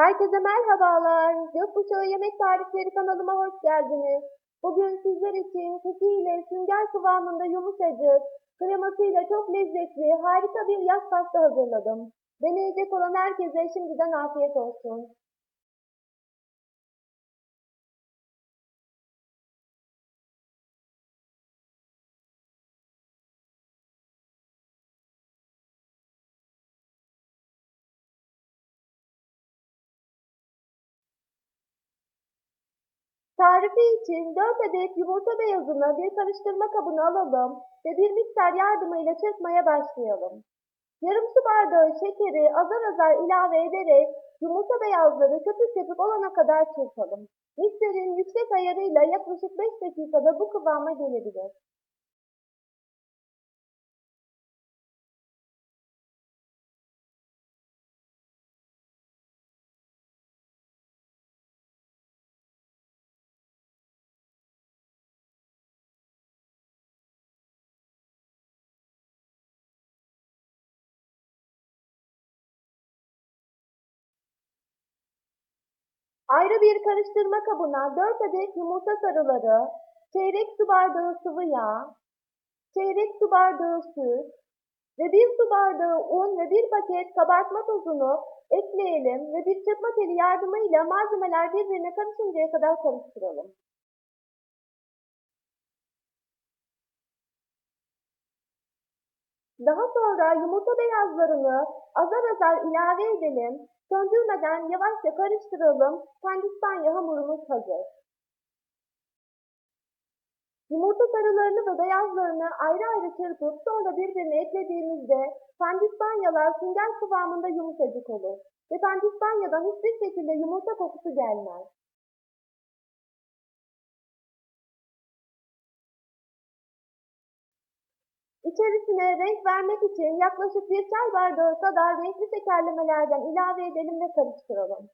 Herkese merhabalar. Gökkuşağı Yemek Tarifleri kanalıma hoş geldiniz. Bugün sizler için kukiyle sünger kıvamında yumuşacık, kremasıyla çok lezzetli, harika bir yaz pasta hazırladım. Deneyecek olan herkese şimdiden afiyet olsun. Tarifi için 4 adet yumurta beyazını bir karıştırma kabına alalım ve bir miktar yardımıyla çırpmaya başlayalım. Yarım su bardağı şekeri azar azar ilave ederek yumurta beyazları köpük köpük olana kadar çırpalım. Mikserin yüksek ayarıyla yaklaşık 5 dakikada bu kıvama gelebilir. Ayrı bir karıştırma kabına 4 adet yumurta sarıları, çeyrek su bardağı sıvı yağ, çeyrek su bardağı süt ve 1 su bardağı un ve 1 paket kabartma tozunu ekleyelim ve bir çırpma teli yardımıyla malzemeler birbirine karışıncaya kadar karıştıralım. Daha sonra yumurta beyazlarını azar azar ilave edelim. Söndürmeden yavaşça karıştıralım. Pandispanya hamurumuz hazır. Yumurta sarılarını ve beyazlarını ayrı ayrı çırpıp sonra birbirine eklediğimizde pandispanyalar sünger kıvamında yumuşacık olur. Ve pandispanyadan hiçbir şekilde yumurta kokusu gelmez. İçerisine renk vermek için yaklaşık bir çay bardağı kadar renkli şekerlemelerden ilave edelim ve karıştıralım.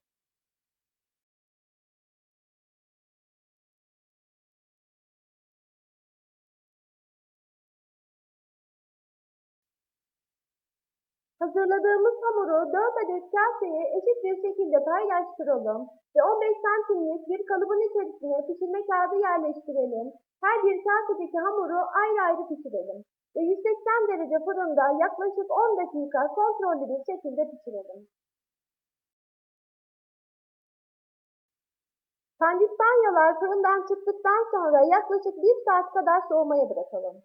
Hazırladığımız hamuru 4 adet kaseye eşit bir şekilde paylaştıralım ve 15 santimlik bir kalıbın içerisine pişirme kağıdı yerleştirelim. Her bir kasedeki hamuru ayrı ayrı pişirelim 180 derece fırında yaklaşık 10 dakika kontrollü bir şekilde pişirelim. Pandispanyalar fırından çıktıktan sonra yaklaşık 1 saat kadar soğumaya bırakalım.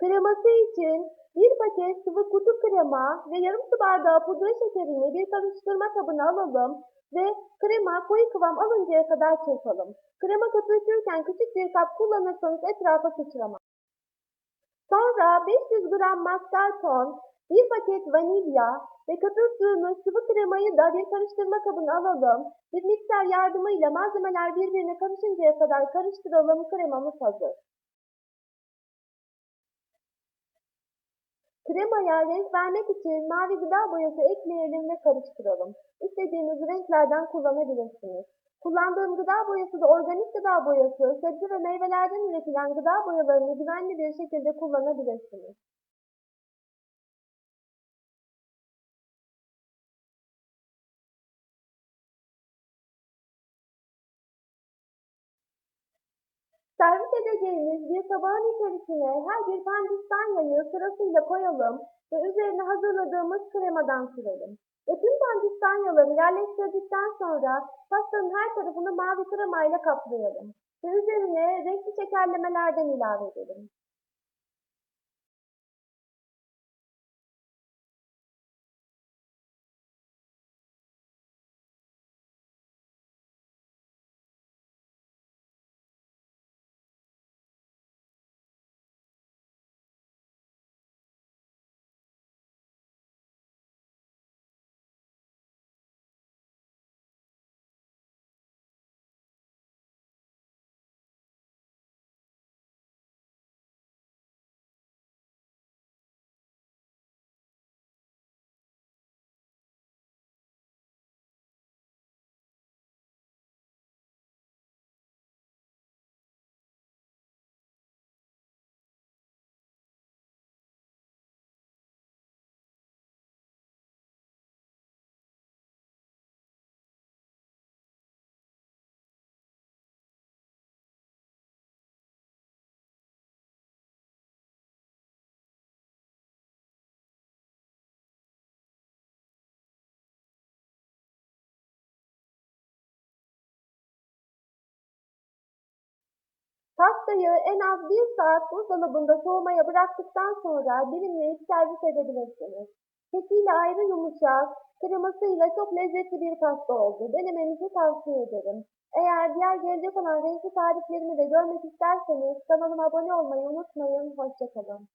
Kreması için 1 paket sıvı kutu krema ve yarım su bardağı pudra şekerini bir karıştırma kabına alalım ve krema koyu kıvam alıncaya kadar çırpalım. Krema köpürtürken küçük bir kap kullanırsanız etrafa sıçramaz. Sonra 500 gram mascarpone, 1 paket vanilya ve köpürttüğümüz sıvı kremayı da bir karıştırma kabına alalım. Bir miktar yardımıyla malzemeler birbirine karışıncaya kadar karıştıralım. Kremamız hazır. Kremaya renk vermek için mavi gıda boyası ekleyelim ve karıştıralım. İstediğiniz renklerden kullanabilirsiniz. Kullandığım gıda boyası da organik gıda boyası, sebze ve meyvelerden üretilen gıda boyalarını güvenli bir şekilde kullanabilirsiniz. Servis edeceğimiz bir tabağın içerisine her bir pandispanyayı sırasıyla koyalım ve üzerine hazırladığımız kremadan sürelim. Ve tüm pandispanyaları yerleştirdikten sonra pastanın her tarafını mavi kremayla kaplayalım. Ve üzerine renkli şekerlemelerden ilave edelim. Pastayı en az bir saat buzdolabında soğumaya bıraktıktan sonra dilimleyip servis edebilirsiniz. Kekiyle ayrı yumuşak, kremasıyla çok lezzetli bir pasta oldu. Denemenizi tavsiye ederim. Eğer diğer gelecek olan renkli tariflerimi de görmek isterseniz kanalıma abone olmayı unutmayın. Hoşçakalın.